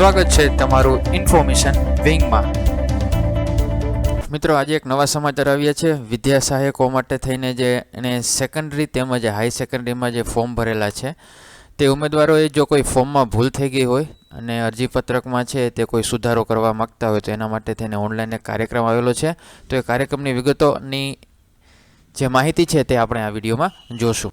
સ્વાગત છે તમારું ઇન્ફોર્મેશન વિંગમાં. મિત્રો, આજે એક નવા સમાચાર આવ્યા છે. વિદ્યા સહાયકો માટે થઈને જે એને સેકન્ડરી તેમજ હાઈ સેકન્ડરીમાં જે ફોર્મ ભરેલા છે, તે ઉમેદવારોએ જો કોઈ ફોર્મમાં ભૂલ થઈ ગઈ હોય અને અરજીપત્રકમાં છે તે કોઈ સુધારો કરવા માગતા હોય, તો એના માટે થઈને ઓનલાઈન એક કાર્યક્રમ આવેલો છે. તો એ કાર્યક્રમની વિગતોની જે માહિતી છે તે આપણે આ વિડીયોમાં જોશું.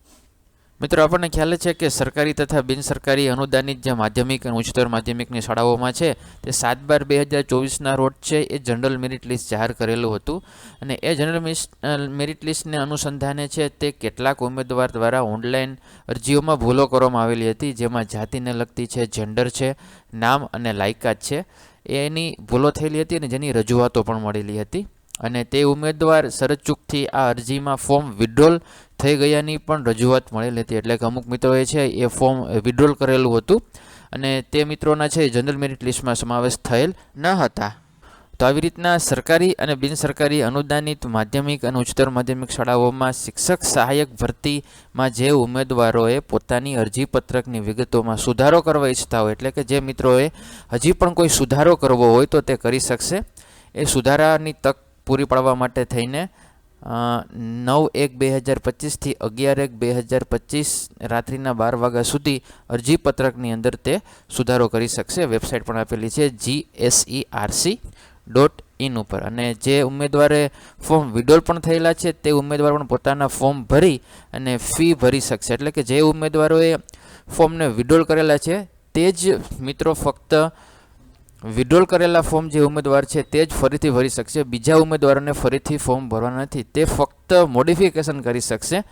મિત્રો, આપણને ખ્યાલ છે કે સરકારી તથા બિનસરકારી અનુદાનિત જે માધ્યમિક અને ઉચ્ચતર માધ્યમિકની શાળાઓમાં છે, તે સાત બાર બે હજાર ચોવીસના રોજ છે, એ જનરલ મેરિટ લિસ્ટ જાહેર કરેલું હતું. અને એ જનરલ મેરિટ લિસ્ટને અનુસંધાને છે, તે કેટલાક ઉમેદવાર દ્વારા ઓનલાઈન અરજીઓમાં ભૂલો કરવામાં આવેલી હતી, જેમાં જાતિને લગતી છે, જેન્ડર છે, નામ અને લાયકાત છે, એની ભૂલો થયેલી હતી અને જેની રજૂઆતો પણ મળેલી હતી. અને તે ઉમેદવાર સરચૂકથી આ અરજીમાં ફોર્મ વિડ્રોલ થઈ ગયાની પણ રજૂઆત મળેલી હતી. એટલે કે અમુક મિત્રોએ છે એ ફોર્મ વિડ્રોલ કરેલું હતું અને તે મિત્રોના છે જનરલ મેરિટ લિસ્ટમાં સમાવેશ થયેલ ન હતા. તો આવી રીતના સરકારી અને બિનસરકારી અનુદાનિત માધ્યમિક અને ઉચ્ચતર માધ્યમિક શાળાઓમાં શિક્ષક સહાયક ભરતીમાં જે ઉમેદવારોએ પોતાની અરજીપત્રકની વિગતોમાં સુધારો કરવા ઈચ્છતા હોય, એટલે કે જે મિત્રોએ હજી પણ કોઈ સુધારો કરવો હોય તો તે કરી શકશે. એ સુધારાની તક પૂરી પાડવા માટે થઈને નવ એક બે હજાર પચીસથી અગિયાર એક બે હજાર પચીસ રાત્રિના બાર વાગ્યા સુધી અરજીપત્રકની અંદર તે સુધારો કરી શકશે. વેબસાઇટ પણ આપેલી છે G S E RC dot in ઉપર. અને જે ઉમેદવારે ફોર્મ વિડોલ પણ થયેલા છે, તે ઉમેદવાર પણ પોતાના ફોર્મ ભરી અને ફી ભરી શકશે. એટલે કે જે ઉમેદવારોએ ફોર્મને વિડોલ કરેલા છે, તે જ મિત્રો ફક્ત વિડ્રોલ કરેલા ફોર્મ જે ઉમેદવાર છે તે જ ફરીથી ભરી શકશે. બીજા ઉમેદવારોને ફરીથી ફોર્મ ભરવાના નથી. તે ફક્ત મોડિફિકેશન કરી શકશે,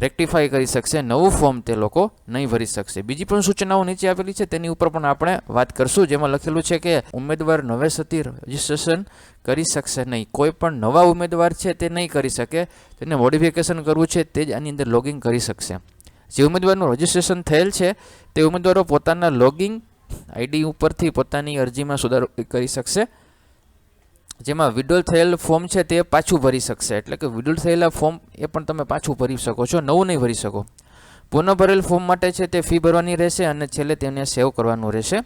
રેક્ટિફાઈ કરી શકશે. નવું ફોર્મ તે લોકો નહીં ભરી શકશે. બીજી પણ સૂચનાઓ નીચે આપેલી છે, તેની ઉપર પણ આપણે વાત કરશું, જેમાં લખેલું છે કે ઉમેદવાર નવેસરથી રજિસ્ટ્રેશન કરી શકશે નહીં. કોઈ પણ નવા ઉમેદવાર છે તે નહીં કરી શકે. તેને મોડિફિકેશન કરવું છે તે જ આની અંદર લોગિંગ કરી શકશે. જે ઉમેદવારનું રજિસ્ટ્રેશન થયેલ છે, તે ઉમેદવારો પોતાના લોગિંગ આઈડી ઉપરથી પોતાની અરજીમાં સુધારો કરી શકશે. જેમાં વિડ્રોલ થયેલ ફોર્મ છે તે પાછું ભરી શકશે. એટલે કે વિડ્રોલ થયેલા ફોર્મ એ પણ તમે પાછું ભરી શકો છો, નવું નહીં ભરી શકો. પુનઃ ભરેલ ફોર્મ માટે છે તે ફી ભરવાની રહેશે અને છેલ્લે તેને સેવ કરવાનું રહેશે.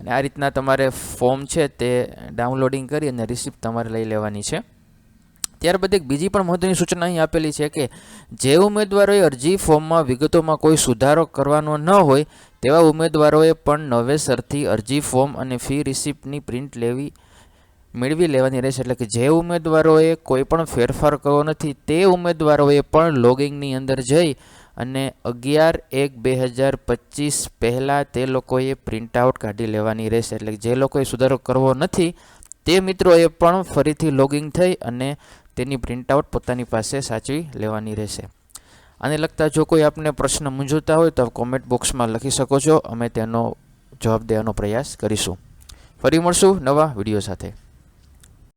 અને આ રીતના તમારે ફોર્મ છે તે ડાઉનલોડિંગ કરી અને રિસિપ્ટ તમારે લઈ લેવાની છે. ત્યારબાદ એક બીજી પણ મહત્વની સૂચના અહીં આપેલી છે કે જે ઉમેદવારોએ અરજી ફોર્મમાં વિગતોમાં કોઈ સુધારો કરવાનો ન હોય, તેવા ઉમેદવારોએ પણ નવેસરથી અરજી ફોર્મ અને ફી રિસિપ્ટની પ્રિન્ટ લેવી, મેળવી લેવાની રહેશે. એટલે કે જે ઉમેદવારોએ કોઈ પણ ફેરફાર કરવો નથી, તે ઉમેદવારોએ પણ લોગિંગની અંદર જઈ અને અગિયાર એક બે હજાર પચીસ પહેલાં તે લોકોએ પ્રિન્ટઆઉટ કાઢી લેવાની રહેશે. એટલે જે લોકોએ સુધારો કરવો નથી, તે મિત્રોએ પણ ફરીથી લોગિંગ થઈ અને તેની પ્રિન્ટઆઉટ પોતાની પાસે સાચવી લેવાની રહેશે. આને લગતા જો કોઈ આપને પ્રશ્ન મૂંઝવતા હોય તો કોમેન્ટ બોક્સમાં લખી શકો છો. અમે તેનો જવાબ દેવાનો પ્રયાસ કરીશું. ફરી મળશું નવા વીડિયો સાથે.